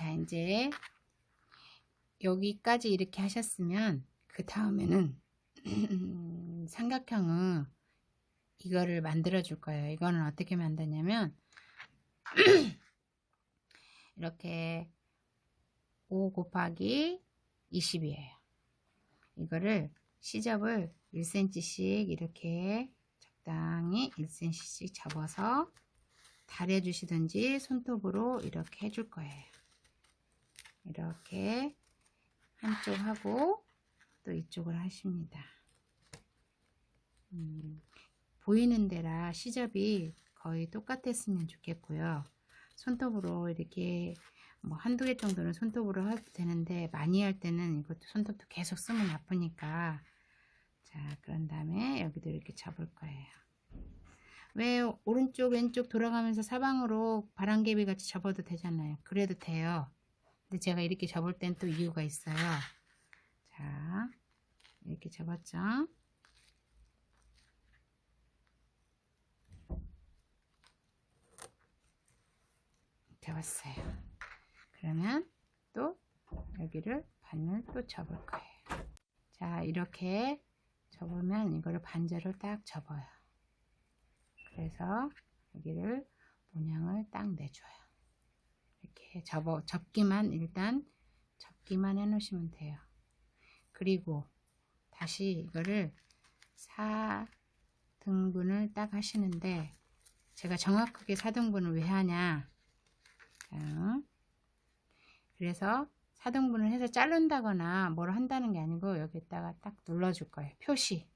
자, 이제 여기까지 이렇게 하셨으면 그 다음에는 삼각형은 이거를 만들어 줄 거예요. 이거는 어떻게 만드냐면 이렇게 5 곱하기 20이에요. 이거를 시접을 1cm씩 이렇게 적당히 1cm씩 접어서 다려주시든지 손톱으로 이렇게 해줄 거예요. 이렇게 한쪽 하고 또 이쪽을 하십니다. 음, 보이는 데라 시접이 거의 똑같았으면 좋겠고요. 손톱으로 이렇게 뭐 한두 개 정도는 손톱으로 해도 되는데 많이 할 때는 이것도 손톱도 계속 쓰면 아프니까 자 그런 다음에 여기도 이렇게 접을 거예요. 왜 오른쪽 왼쪽 돌아가면서 사방으로 바람개비 같이 접어도 되잖아요. 그래도 돼요. 근데 제가 이렇게 접을 땐 또 이유가 있어요. 자 이렇게 접었죠. 접었어요. 그러면 또 여기를 반을 또 접을 거예요. 자 이렇게 접으면 이거를 반절을 딱 접어요. 그래서 여기를 모양을 딱 내줘요. 이렇게 접어 접기만 일단 접기만 해 놓으시면 돼요. 그리고 다시 이거를 4등분을 딱 하시는데 제가 정확하게 4등분을 왜 하냐 자, 그래서 4등분을 해서 자른다거나 뭘 한다는 게 아니고 여기다가 딱 눌러줄 거예요. 표시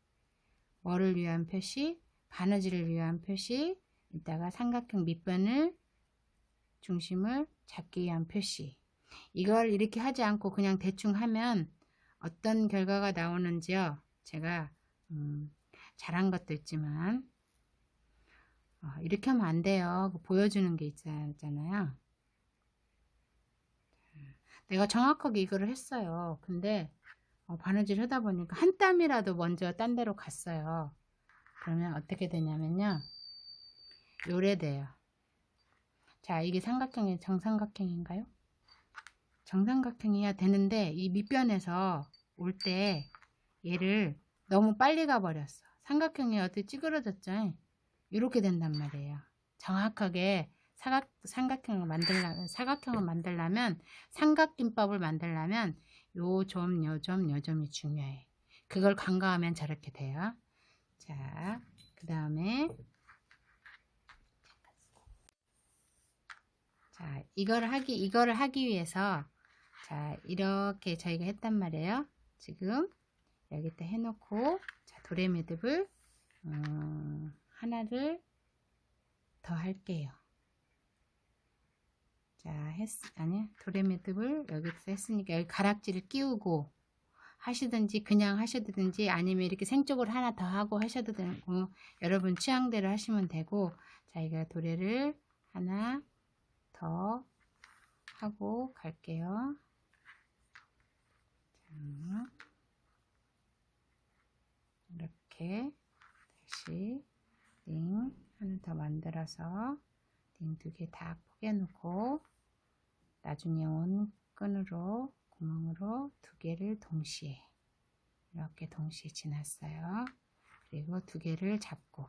뭐를 위한 표시 바느질을 위한 표시 이따가 삼각형 밑변을 중심을 잡기 위한 표시. 이걸 이렇게 하지 않고 그냥 대충 하면 어떤 결과가 나오는지요? 제가 음, 잘한 것도 있지만. 어, 이렇게 하면 안 돼요. 그 보여주는 게 있잖아요. 내가 정확하게 이거를 했어요. 근데 어, 바느질 하다 보니까 한 땀이라도 먼저 딴 데로 갔어요. 그러면 어떻게 되냐면요. 요래 돼요 자 이게 삼각형이 정삼각형인가요? 정삼각형이야 되는데 이 밑변에서 올 때 얘를 너무 빨리 가버렸어. 삼각형이 어떻게 찌그러졌죠? 이렇게 된단 말이에요. 정확하게 사각, 삼각형을 만들려면 사각형을 만들려면 삼각김밥을 만들려면 요 점, 요 점, 요 점이 중요해. 그걸 간과하면 저렇게 돼요. 자, 그 다음에 자, 이거를 하기 이거를 하기 위해서 자, 이렇게 저희가 했단 말이에요. 지금 여기다 해 놓고 자, 도레미듭을 음, 하나를 더 할게요. 자, 했 아니 도레미듭을 여기서 했으니까 여기 가락지를 끼우고 하시든지 그냥 하셔도든지 아니면 이렇게 생쪽을 하나 더 하고 하셔도 되고 여러분 취향대로 하시면 되고 자 이거 도래를 하나 더 하고 갈게요 자, 이렇게 다시 링 하나 더 만들어서 링 두 개 다 포개 놓고 나중에 온 끈으로 구멍으로 두 개를 동시에 이렇게 동시에 지났어요. 그리고 두 개를 잡고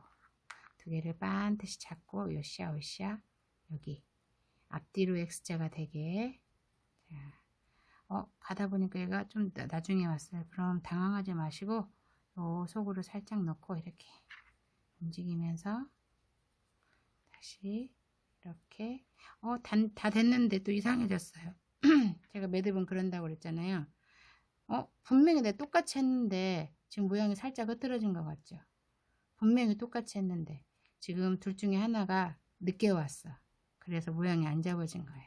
두 개를 반드시 잡고 요시야 요시야 여기 앞뒤로 X자가 되게 자, 어 가다 보니까 얘가 좀 나 중에 왔어요. 그럼 당황하지 마시고 요 속으로 살짝 넣고 이렇게 움직이면서 다시 이렇게 어, 다, 다 됐는데 또 이상해졌어요. 제가 매듭은 그런다고 그랬잖아요. 어, 분명히 내가 똑같이 했는데 지금 모양이 살짝 흐트러진 것 같죠? 분명히 똑같이 했는데 지금 둘 중에 하나가 늦게 왔어. 그래서 모양이 안 잡아진 거예요.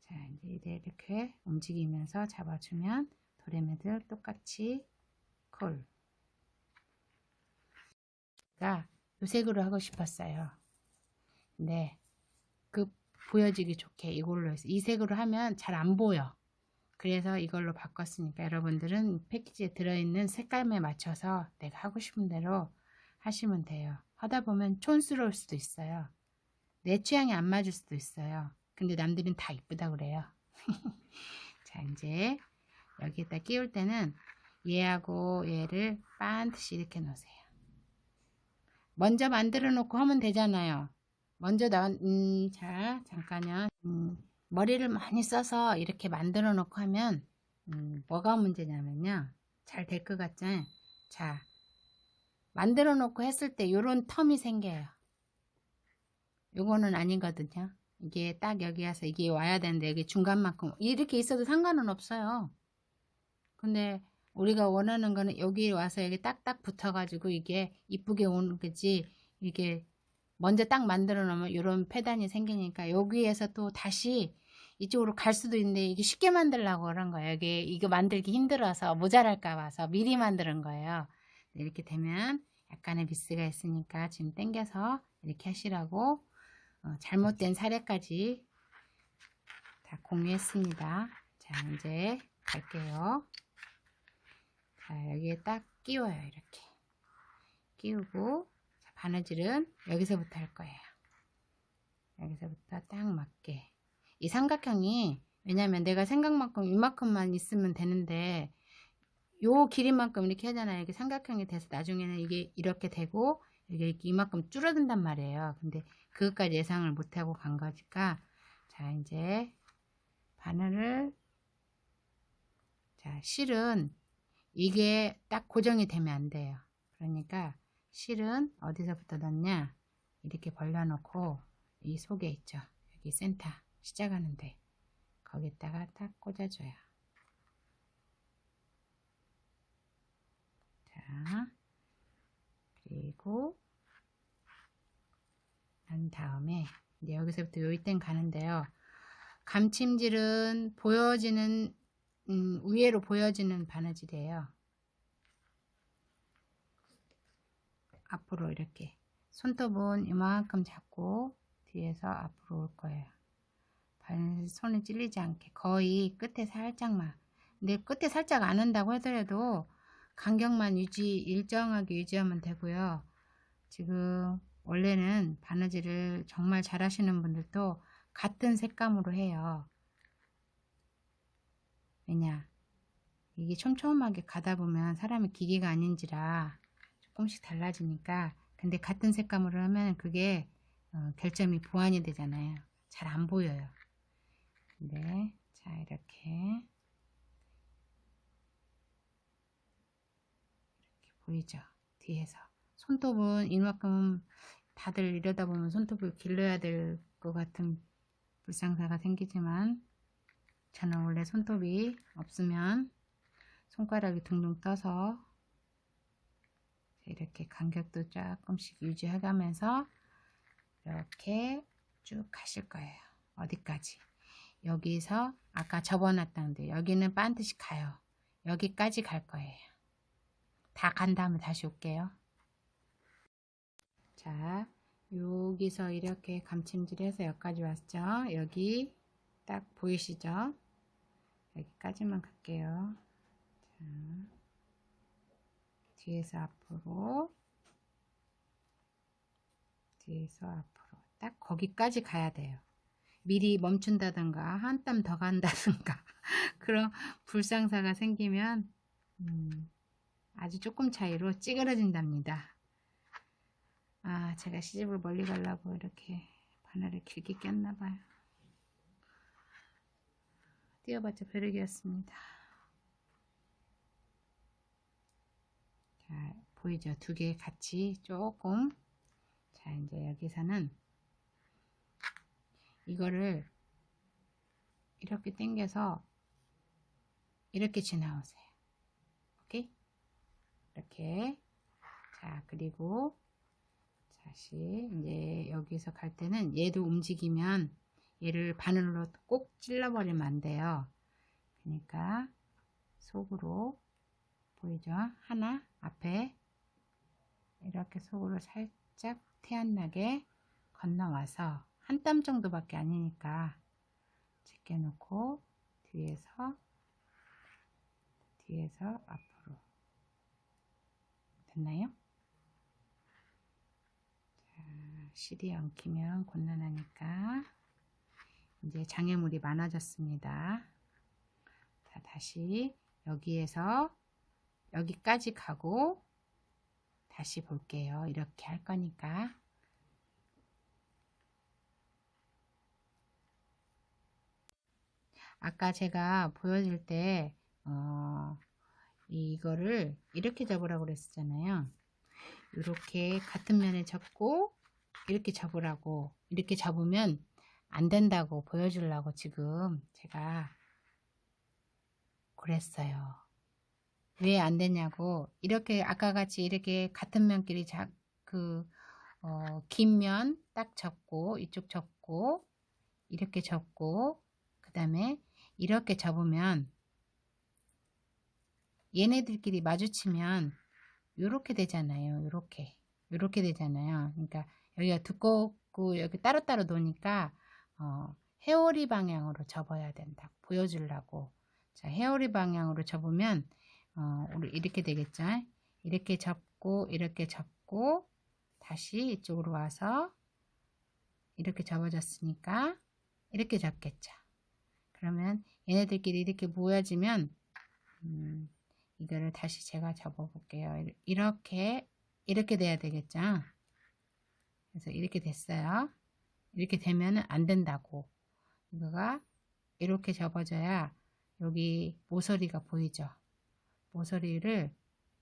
자, 이제 이렇게 움직이면서 잡아주면 도레매들 똑같이 콜. 가 요색으로 하고 싶었어요. 근데 그 보여지기 좋게 이걸로 해서 이 색으로 하면 잘 안 보여. 그래서 이걸로 바꿨으니까 여러분들은 패키지에 들어있는 색감에 맞춰서 내가 하고 싶은 대로 하시면 돼요. 하다 보면 촌스러울 수도 있어요. 내 취향이 안 맞을 수도 있어요. 근데 남들은 다 이쁘다 그래요. 자, 이제 여기에다 끼울 때는 얘하고 얘를 반드시 이렇게 놓으세요. 먼저 만들어 놓고 하면 되잖아요. 먼저 나, 음, 자, 잠깐요. 음, 머리를 많이 써서 이렇게 만들어 놓고 하면, 음, 뭐가 문제냐면요. 잘 될 것 같죠? 자, 만들어 놓고 했을 때 요런 텀이 생겨요. 요거는 아니거든요. 이게 딱 여기 와서 이게 와야 되는데 여기 중간만큼 이렇게 있어도 상관은 없어요. 근데 우리가 원하는 거는 여기 와서 여기 딱딱 붙어가지고 이게 이쁘게 오는 거지 이게 먼저 딱 만들어 놓으면 이런 패단이 생기니까 여기에서 또 다시 이쪽으로 갈 수도 있는데 이게 쉽게 만들려고 그런 거예요. 여기 이거 만들기 힘들어서 모자랄까 봐서 미리 만드는 거예요. 이렇게 되면 약간의 미스가 있으니까 지금 당겨서 이렇게 하시라고 어, 잘못된 사례까지 다 공유했습니다. 자 이제 갈게요. 자 여기에 딱 끼워요 이렇게 끼우고 자, 바느질은 여기서부터 할 거예요. 여기서부터 딱 맞게 이 삼각형이 왜냐면 내가 생각만큼 이만큼만 있으면 되는데 요 길이만큼 이렇게 하잖아요. 이게 삼각형이 돼서 나중에는 이게 이렇게 되고 이게 이만큼 줄어든단 말이에요. 근데 그것까지 예상을 못하고 간 거니까 자 이제 바늘을 자 실은 이게 딱 고정이 되면 안 돼요. 그러니까 실은 어디서부터 넣냐 이렇게 벌려놓고 이 속에 있죠. 여기 센터 시작하는데 거기다가 딱 꽂아줘요. 자, 그리고 난 다음에 이제 여기서부터 요이땐 가는데요. 감침질은 보여지는 음, 위에로 보여지는 바느질이에요. 앞으로 이렇게 손톱은 이만큼 잡고 뒤에서 앞으로 올 거예요. 발 손을 찔리지 않게 거의 끝에 살짝만 근데 끝에 살짝 안 한다고 하더라도 간격만 유지 일정하게 유지하면 되고요. 지금 원래는 바느질을 정말 잘하시는 분들도 같은 색감으로 해요. 왜냐 이게 촘촘하게 가다 보면 사람이 기계가 아닌지라 조금씩 달라지니까 근데 같은 색감으로 하면 그게 어, 결점이 보완이 되잖아요. 잘 안 보여요. 근데 자 이렇게 이렇게 보이죠? 뒤에서 손톱은 이만큼 다들 이러다 보면 손톱을 길러야 될 것 같은 불상사가 생기지만 저는 원래 손톱이 없으면 손가락이 둥둥 떠서 이렇게 간격도 조금씩 유지해가면서 이렇게 쭉 가실 거예요. 어디까지? 여기서 아까 접어놨다는데 여기는 반드시 가요. 여기까지 갈 거예요. 다 간 다음에 다시 올게요. 자, 여기서 이렇게 감침질해서 여기까지 왔죠. 여기 딱 보이시죠? 여기까지만 갈게요. 자, 뒤에서 앞으로 뒤에서 앞으로 딱 거기까지 가야 돼요. 미리 멈춘다든가 한 땀 더 간다든가 그런 불상사가 생기면 음, 아주 조금 차이로 찌그러진답니다. 아 제가 시집을 멀리 가려고 이렇게 바늘을 길게 꼈나봐요. 띄어봤자 벼룩이었습니다. 자, 보이죠? 두 개 같이 조금. 자, 이제 여기서는 이거를 이렇게 당겨서 이렇게 지나오세요. 오케이? 이렇게. 자, 그리고 다시 이제 여기서 갈 때는 얘도 움직이면 얘를 바늘로 꼭 찔러버리면 안 돼요. 그러니까 속으로 보이죠? 하나 앞에 이렇게 속으로 살짝 티안 나게 건너와서 한 땀 정도밖에 아니니까 제껴놓고 뒤에서 뒤에서 앞으로 됐나요? 자, 실이 엉키면 곤란하니까 이제 장애물이 많아졌습니다. 자, 다시 여기에서 여기까지 가고 다시 볼게요. 이렇게 할 거니까. 아까 제가 보여줄 때, 어, 이거를 이렇게 접으라고 그랬었잖아요. 이렇게 같은 면에 접고, 이렇게 접으라고, 이렇게 접으면 안 된다고 보여주려고 지금 제가 그랬어요. 왜 안 되냐고, 이렇게 아까 같이 이렇게 같은 면끼리 자, 그, 어, 긴면딱 접고, 이쪽 접고, 이렇게 접고, 그 다음에 이렇게 접으면 얘네들끼리 마주치면 요렇게 되잖아요. 요렇게 되잖아요. 그러니까 여기가 두껍고 여기 따로따로 노니까 어, 헤어리 방향으로 접어야 된다. 보여주려고. 자, 헤어리 방향으로 접으면 어, 이렇게 되겠죠. 이렇게 접고 이렇게 접고 다시 이쪽으로 와서 이렇게 접어졌으니까 이렇게 접겠죠. 그러면 얘네들끼리 이렇게 모여지면 음, 이거를 다시 제가 접어 볼게요. 이렇게 이렇게 돼야 되겠죠. 그래서 이렇게 됐어요. 이렇게 되면 안 된다고. 이거가 이렇게 접어져야 여기 모서리가 보이죠. 모서리를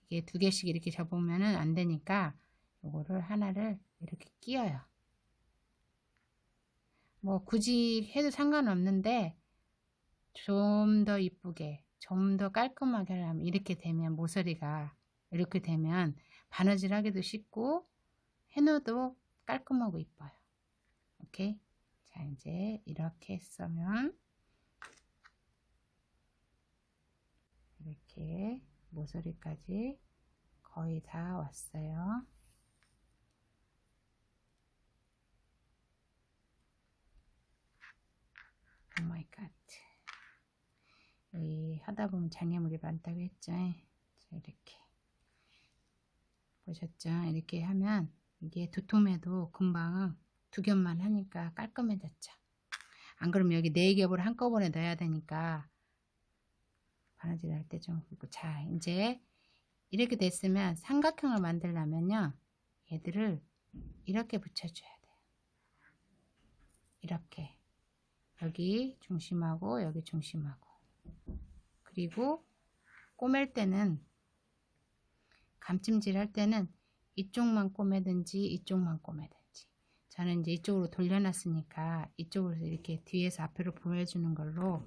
이게 두 개씩 이렇게 접으면 안 되니까 요거를 하나를 이렇게 끼워요. 뭐 굳이 해도 상관없는데 좀 더 이쁘게 좀 더 깔끔하게 하려면 이렇게 되면 모서리가 이렇게 되면 바느질 하기도 쉽고 해놓도 깔끔하고 이뻐요. 오케이? 자 이제 이렇게 쓰면 이렇게 모서리까지 거의 다 왔어요. 오 마이 갓 여기 하다 보면 장애물이 많다고 했죠. 자, 이렇게. 보셨죠? 이렇게 하면 이게 두툼해도 금방 두 겹만 하니까 깔끔해졌죠. 안 그러면 여기 네 겹을 한꺼번에 넣어야 되니까 바느질 할 때좀 그리고 자 이제 이렇게 됐으면 삼각형을 만들려면요 얘들을 이렇게 붙여줘야 돼요. 이렇게 여기 중심하고 여기 중심하고 그리고 꼬맬 때는 감찜질 할 때는 이쪽만 꼬매든지 이쪽만 꼬매든지 저는 이제 이쪽으로 돌려놨으니까 이쪽으로 이렇게 뒤에서 앞으로 보여주는 걸로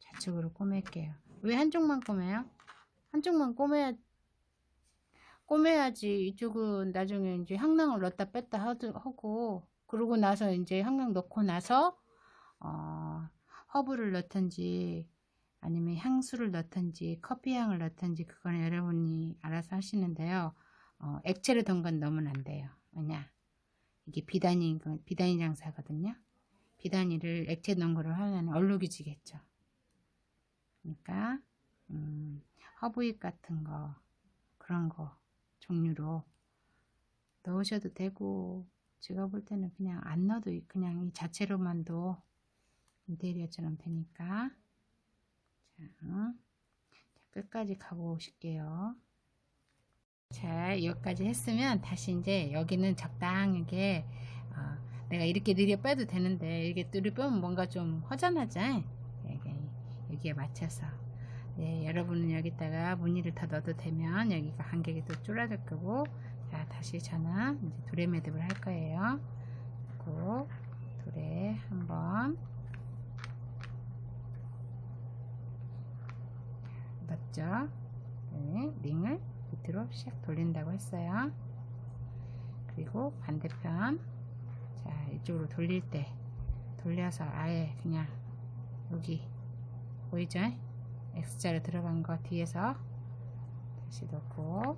좌측으로 꼬맬게요 왜 한쪽만 꼬매요? 한쪽만 꼬매야 꼬매야지 이쪽은 나중에 이제 향낭을 넣었다 뺐다 하고 그러고 나서 이제 향낭 넣고 나서 어, 허브를 넣든지 아니면 향수를 넣든지 커피향을 넣든지 그거는 여러분이 알아서 하시는데요. 어, 액체를 던건 넣으면 안 돼요. 왜냐? 이게 비단이 비단이 장사거든요. 비단이를 액체 넣은 거를 하면 얼룩이 지겠죠. 그러니까 음, 허브잎 같은 거 그런 거 종류로 넣으셔도 되고 제가 볼 때는 그냥 안 넣어도 그냥 이 자체로만도 인테리어처럼 되니까 자, 자, 끝까지 가고 오실게요. 자, 여기까지 했으면 다시 이제 여기는 적당하게 어, 내가 이렇게 느려 빼도 되는데 이렇게 느려 빼면 뭔가 좀 허전하지? 여기, 여기에 맞춰서 네, 여러분은 여기다가 무늬를 더 넣어도 되면 여기가 간격이 또 줄어들 거고 자, 다시 저는 이제 도래 매듭을 할 거예요. 그리고 도래 한번 넣었죠. 네, 링을 밑으로 샥 돌린다고 했어요. 그리고 반대편 자 이쪽으로 돌릴 때 돌려서 아예 그냥 여기 보이죠? X자로 들어간 거 뒤에서 다시 넣고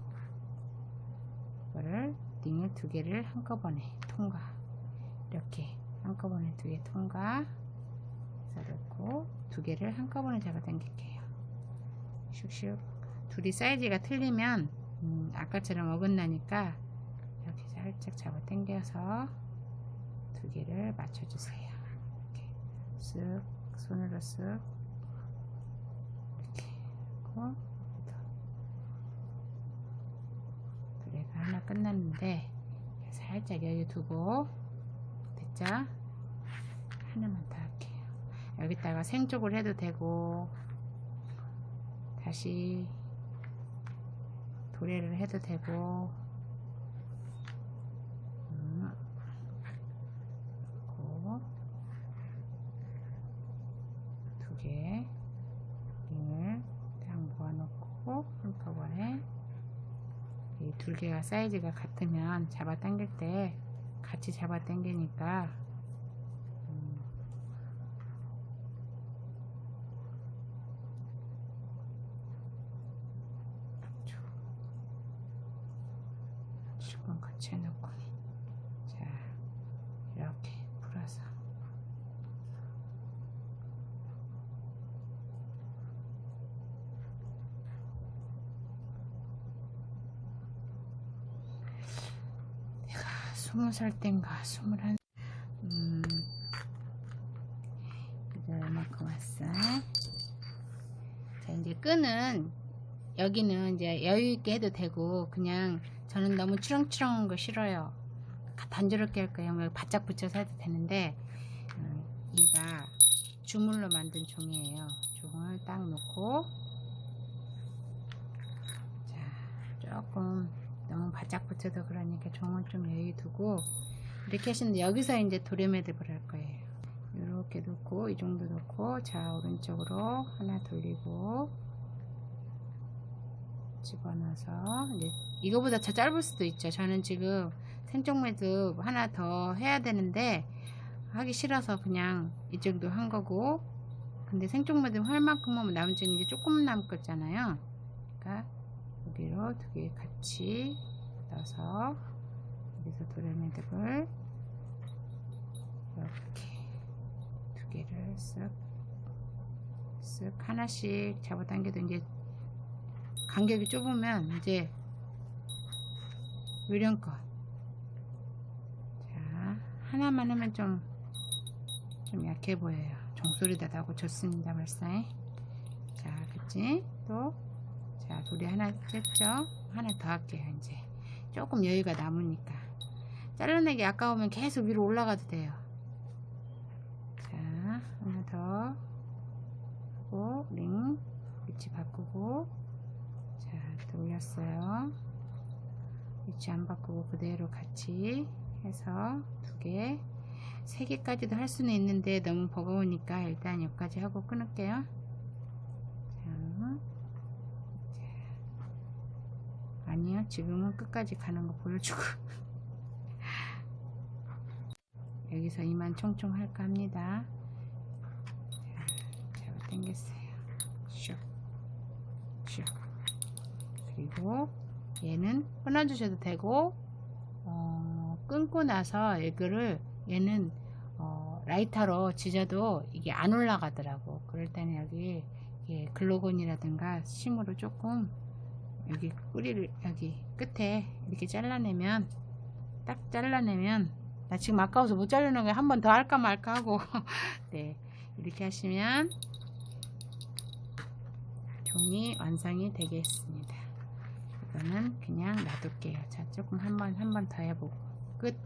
이거를 링을 두 개를 한꺼번에 통과 이렇게 한꺼번에 두 개 통과 해서 넣고 두 개를 한꺼번에 잡아 당길게요 슉슉 둘이 사이즈가 틀리면 음, 아까처럼 어긋나니까 이렇게 살짝 잡아 당겨서 두 개를 맞춰주세요 이렇게 쓱 손으로 쓱 이렇게 하고 두레가 하나 끝났는데 살짝 여유 두고 됐죠? 하나만 더 할게요. 여기다가 생 쪽을 해도 되고 다시 도래를 해도 되고. 음, 두개. 딱 모아놓고 한꺼번에 이 두 개가 사이즈가 같으면 잡아 당길 때 같이 잡아 당기니까 음, 조금 같이 해놓고 자 이렇게 풀어서 내가 스무 살 땐가 스물한 음 이제 이만큼 왔어 자 이제 끈은 여기는 이제 여유 있게 해도 되고 그냥 저는 너무 추렁추렁한 거 싫어요. 단조롭게 할 거예요. 바짝 붙여서 해도 되는데 음, 이가 주물로 만든 종이에요. 종을 딱 놓고 자 조금 너무 바짝 붙여도 그러니까 종을 좀 여유 두고 이렇게 하시는데 여기서 이제 도레매듭을 할 거예요. 이렇게 놓고 이 정도 놓고 자 오른쪽으로 하나 돌리고 집어넣어서 이제 이거보다 더 짧을 수도 있죠. 저는 지금 생쪽 매듭 하나 더 해야 되는데 하기 싫어서 그냥 이 정도 한 거고 근데 생쪽 매듭 할 만큼은 남은 이제 조금 남겠잖아요. 그러니까 여기로 두 개 같이 넣어서 여기서 매듭을 이렇게 두 개를 쓱 쓱 하나씩 잡아당겨도 이제 간격이 좁으면 이제 요령껏. 자 하나만 하면 좀 좀 약해 보여요. 종소리도 나고 좋습니다 벌써 자 그치? 또자 돌이 하나 쨌죠? 하나 더 할게요 이제 조금 여유가 남으니까. 잘라내기 아까우면 계속 위로 올라가도 돼요. 자 하나 더 하고 링 위치 바꾸고. 자 돌렸어요. 위치 안 바꾸고 그대로 같이 해서 두 개, 세 개까지도 할 수는 있는데 너무 버거우니까 일단 여기까지 하고 끊을게요. 자, 자, 아니요, 지금은 끝까지 가는 거 보여주고 여기서 이만 총총 할까 합니다. 자, 잡아 당겼어요. 슉, 슉. 그리고 얘는 끊어주셔도 되고 어, 끊고 나서 이거를 얘는 어, 라이터로 지져도 이게 안 올라가더라고 그럴 때는 여기 예, 글로건이라든가 심으로 조금 여기 뿌리를 여기 끝에 이렇게 잘라내면 딱 잘라내면 나 지금 아까워서 못 자르는 거 한 번 더 할까 말까 하고 네 이렇게 하시면 종이 완성이 되겠습니다. 이거는 그냥 놔둘게요. 자, 조금 한 번, 한 번 더 해보고. 끝.